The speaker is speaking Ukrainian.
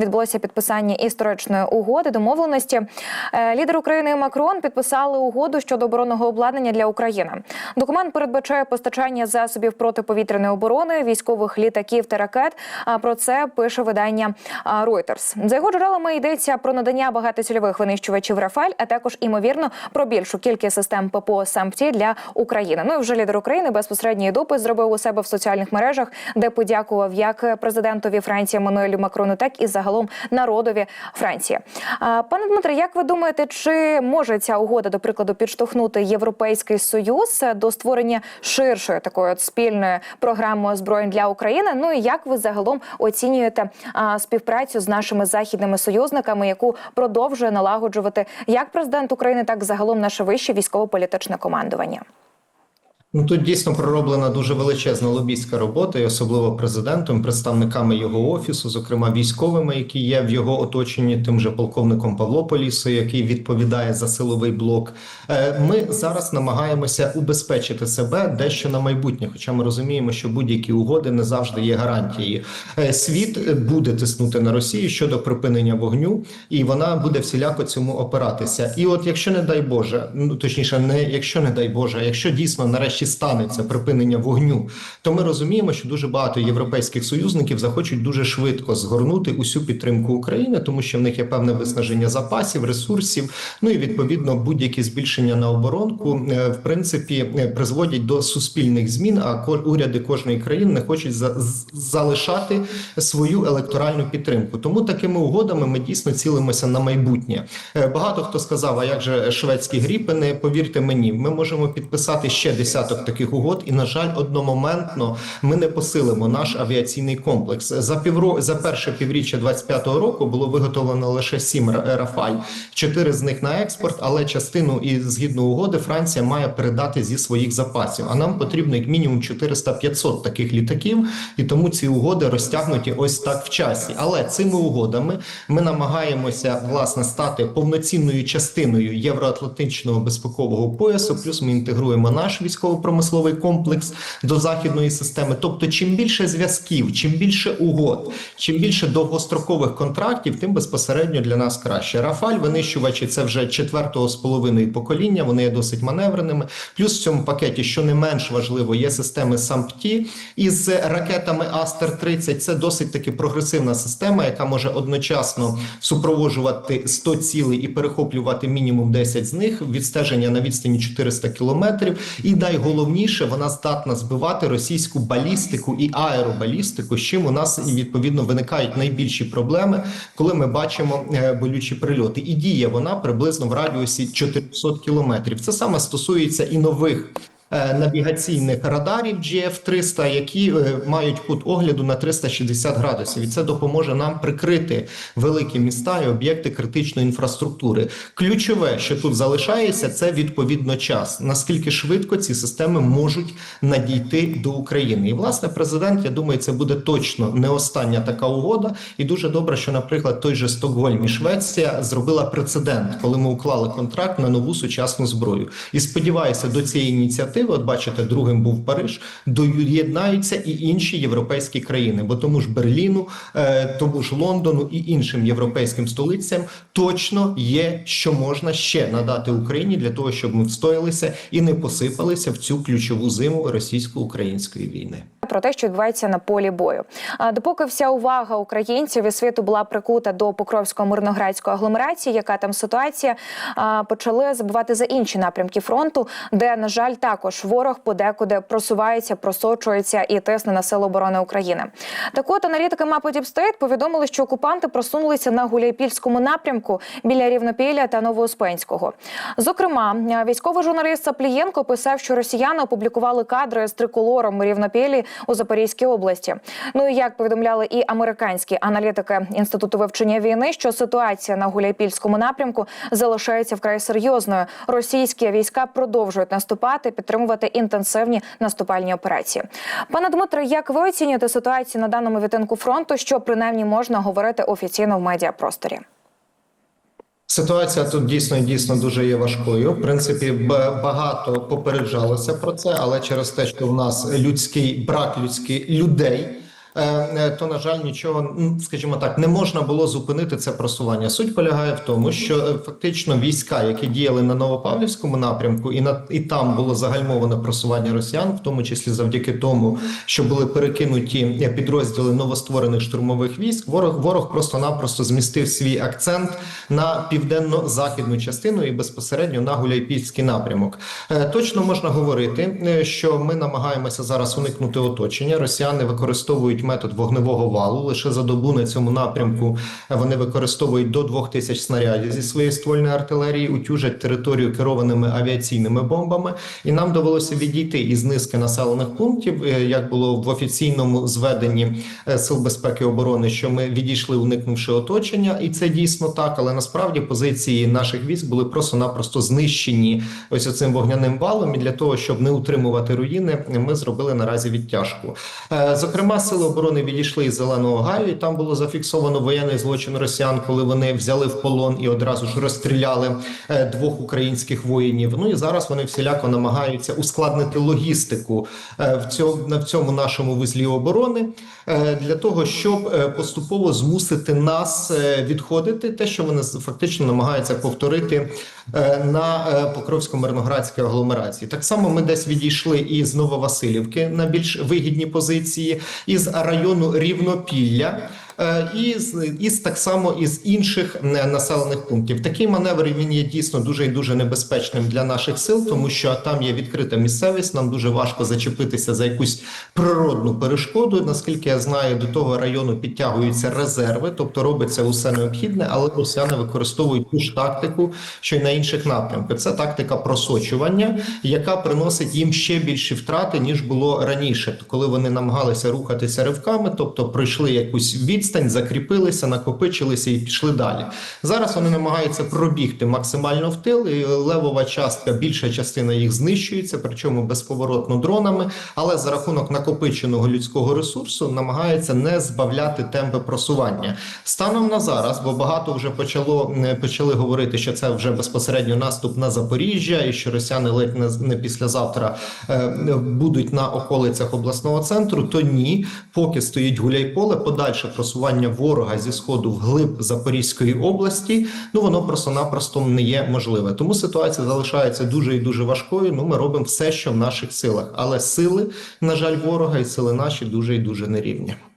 Відбулося підписання історичної угоди домовленості. Е, Лідер України Макрон підписали угоду щодо оборонного обладнання для України. Документ передбачає постачання засобів протиповітряної оборони, військових літаків та ракет. А про це пише видання Reuters. За його джерелами йдеться про надання багатоцільових винищувачів Рафаль, а також імовірно про більшу кількість систем ППО «Сампті» для України. Ну і вже лідер України безпосередній допис зробив у себе в соціальних мережах, де подякував як президентові Франції Мануелю Макрону, так і загалом народові Франції. Пане Дмитре, як ви думаєте, чи може ця угода, до прикладу, підштовхнути Європейський Союз до створення ширшої такої от спільної програми озброєнь для України? Ну і як ви загалом оцінюєте співпрацю з нашими західними союзниками, яку продовжує налагоджувати як президент України, так загалом наше вище військово-політичне командування? Ну тут дійсно пророблена дуже величезна лобійська робота, і особливо президентом, представниками його офісу, зокрема військовими, які є в його оточенні, тим же полковником Павло Полісою, який відповідає за силовий блок. Е, Ми зараз намагаємося убезпечити себе дещо на майбутнє, хоча ми розуміємо, що будь-які угоди не завжди є гарантією. Е, Світ буде тиснути на Росію щодо припинення вогню, і вона буде всіляко цьому опиратися. І от, якщо не дай Боже, ну точніше, не якщо не дай Боже, якщо дійсно нарешті станеться припинення вогню, то ми розуміємо, що дуже багато європейських союзників захочуть дуже швидко згорнути усю підтримку України, тому що в них є певне виснаження запасів, ресурсів. Ну і відповідно будь-які збільшення на оборонку е, в принципі е, призводять до суспільних змін. А уряди кожної країни не хочуть за- залишати свою електоральну підтримку. Тому такими угодами ми дійсно цілимося на майбутнє. Е, Багато хто сказав, а як же шведські гріпини? Повірте мені, ми можемо підписати ще десяток таких угод, і на жаль, одномоментно ми не посилимо наш авіаційний комплекс. За півро за перше півріччя 25-го року було виготовлено лише сім Ра- Рафаль, чотири з них на експорт, але частину і згідно угоди Франція має передати зі своїх запасів. А нам потрібно як мінімум 400-500 таких літаків, і тому ці угоди розтягнуті ось так в часі. Але цими угодами ми намагаємося власне стати повноцінною частиною євроатлантичного безпекового поясу. Плюс ми інтегруємо наш військово-промисловий комплекс до західної системи. Тобто, чим більше зв'язків, чим більше угод, чим більше довгострокових контрактів, тим безпосередньо для нас краще. Рафаль винищувачі це вже четвертого з половиною покоління. Вони є досить маневреними. Плюс в цьому пакеті, що не менш важливо, є системи САМПТІ із ракетами Астер 30 Це досить таки прогресивна система, яка може одночасно супроводжувати 100 цілей і перехоплювати мінімум 10 з них. Відстеження на відстані 400 кілометрів. І найголовніше, вона здатна збивати російську балістику і аеробалістику, з чим у нас і відповідно виникають найбільші проблеми, коли ми бачимо е, болючі прильоти. І діє вона приблизно в радіусі 400 кілометрів. Це саме стосується і нових. Е, Навігаційних радарів GF-300, які е, мають кут огляду на 360 градусів, і це допоможе нам прикрити великі міста і об'єкти критичної інфраструктури. Ключове, що тут залишається, це відповідно час. Наскільки швидко ці системи можуть надійти до України? І власне президент, я думаю, це буде точно не остання така угода. І дуже добре, що, наприклад, той же Стокгольм і Швеція зробила прецедент, коли ми уклали контракт на нову сучасну зброю. І сподіваюся, до цієї ініціативи, от бачите, другим був Париж, доєднаються і інші європейські країни, бо тому ж Берліну, е, тому ж Лондону і іншим європейським столицям точно є, що можна ще надати Україні для того, щоб ми встоялися і не посипалися в цю ключову зиму російсько-української війни. Про те, що відбувається на полі бою. А допоки вся увага українців і світу була прикута до Покровської мирноградської агломерації, яка там ситуація, почали забувати за інші напрямки фронту, де на жаль також ворог подекуди просувається, просочується і тисне на сили оборони України. Так от аналітики мапи Діпстейт повідомили, що окупанти просунулися на Гуляйпільському напрямку біля Рівнопілля та Новоуспенського. Зокрема, військовий журналіст Саплієнко писав, що росіяни опублікували кадри з триколором Рівнопіллі у Запорізькій області. Ну і як повідомляли і американські аналітики інституту вивчення війни, що ситуація на Гуляйпільському напрямку залишається вкрай серйозною. Російські війська продовжують наступати, підтримувати інтенсивні наступальні операції. Пане Дмитре, як ви оцінюєте ситуацію на даному відтинку фронту, що принаймні можна говорити офіційно в медіапросторі? Ситуація тут дійсно дійсно дуже є важкою. В принципі, багато попереджалося про це, але через те, що в нас людський брак людських людей то на жаль нічого, скажімо так, не можна було зупинити це просування. Суть полягає в тому, що е, фактично війська, які діяли на Новопавлівському напрямку, і на і там було загальмоване просування росіян, в тому числі завдяки тому, що були перекинуті е, підрозділи новостворених штурмових військ. Ворог ворог просто-напросто змістив свій акцент на південно-західну частину і безпосередньо на Гуляйпільський напрямок. Е, Точно можна говорити, е, що ми намагаємося зараз уникнути оточення. Росіяни використовують метод вогневого валу. Лише за добу на цьому напрямку вони використовують до 2000 снарядів зі своєї ствольної артилерії, утюжать територію керованими авіаційними бомбами. І нам довелося відійти із низки населених пунктів, е, як було в офіційному зведенні е, сил безпеки і оборони, що ми відійшли, уникнувши оточення, і це дійсно так. Але насправді позиції наших військ були просто-напросто знищені ось цим вогняним валом. І для того, щоб не утримувати руїни, ми зробили наразі відтяжку. Е, Зокрема, сили оборони відійшли із зеленого гаю. і Там було зафіксовано воєнний злочин росіян, коли вони взяли в полон і одразу ж розстріляли е, двох українських воїнів. Ну і зараз вони всіляко намагаються ускладнити логістику е, в цьому в цьому нашому вузлі оборони е, для того, щоб поступово змусити нас відходити, те, що вони фактично намагаються повторити на Покровсько-Мирноградській агломерації. Так само ми десь відійшли із Нововасилівки на більш вигідні позиції, із району Рівнопілля. Е, І так само із інших населених пунктів такий маневр він є дійсно дуже і дуже небезпечним для наших сил, тому що там є відкрита місцевість. Нам дуже важко зачепитися за якусь природну перешкоду. Наскільки я знаю, до того району підтягуються резерви, тобто робиться усе необхідне, але росіяни використовують ту ж тактику, що й на інших напрямках. Це тактика просочування, яка приносить їм ще більші втрати ніж було раніше, коли вони намагалися рухатися ривками, тобто пройшли якусь відстань, закріпилися, накопичилися і пішли далі. Зараз вони намагаються пробігти максимально в тил, і левова частка, більша частина їх знищується, причому безповоротно дронами, але за рахунок накопиченого людського ресурсу намагаються не збавляти темпи просування. Станом на зараз, бо багато вже почало е, почали говорити, що це вже безпосередньо наступ на Запоріжжя, і що росіяни ледь не, не післязавтра е, будуть на околицях обласного центру. То ні, поки стоїть гуляйполе, подальше просування ворога зі сходу вглиб Запорізької області. Ну воно просто-напросто не є можливе. Тому ситуація залишається дуже і дуже важкою. Ну ми робимо все, що в наших силах, але сили, на жаль, ворога і сили наші дуже і дуже нерівні.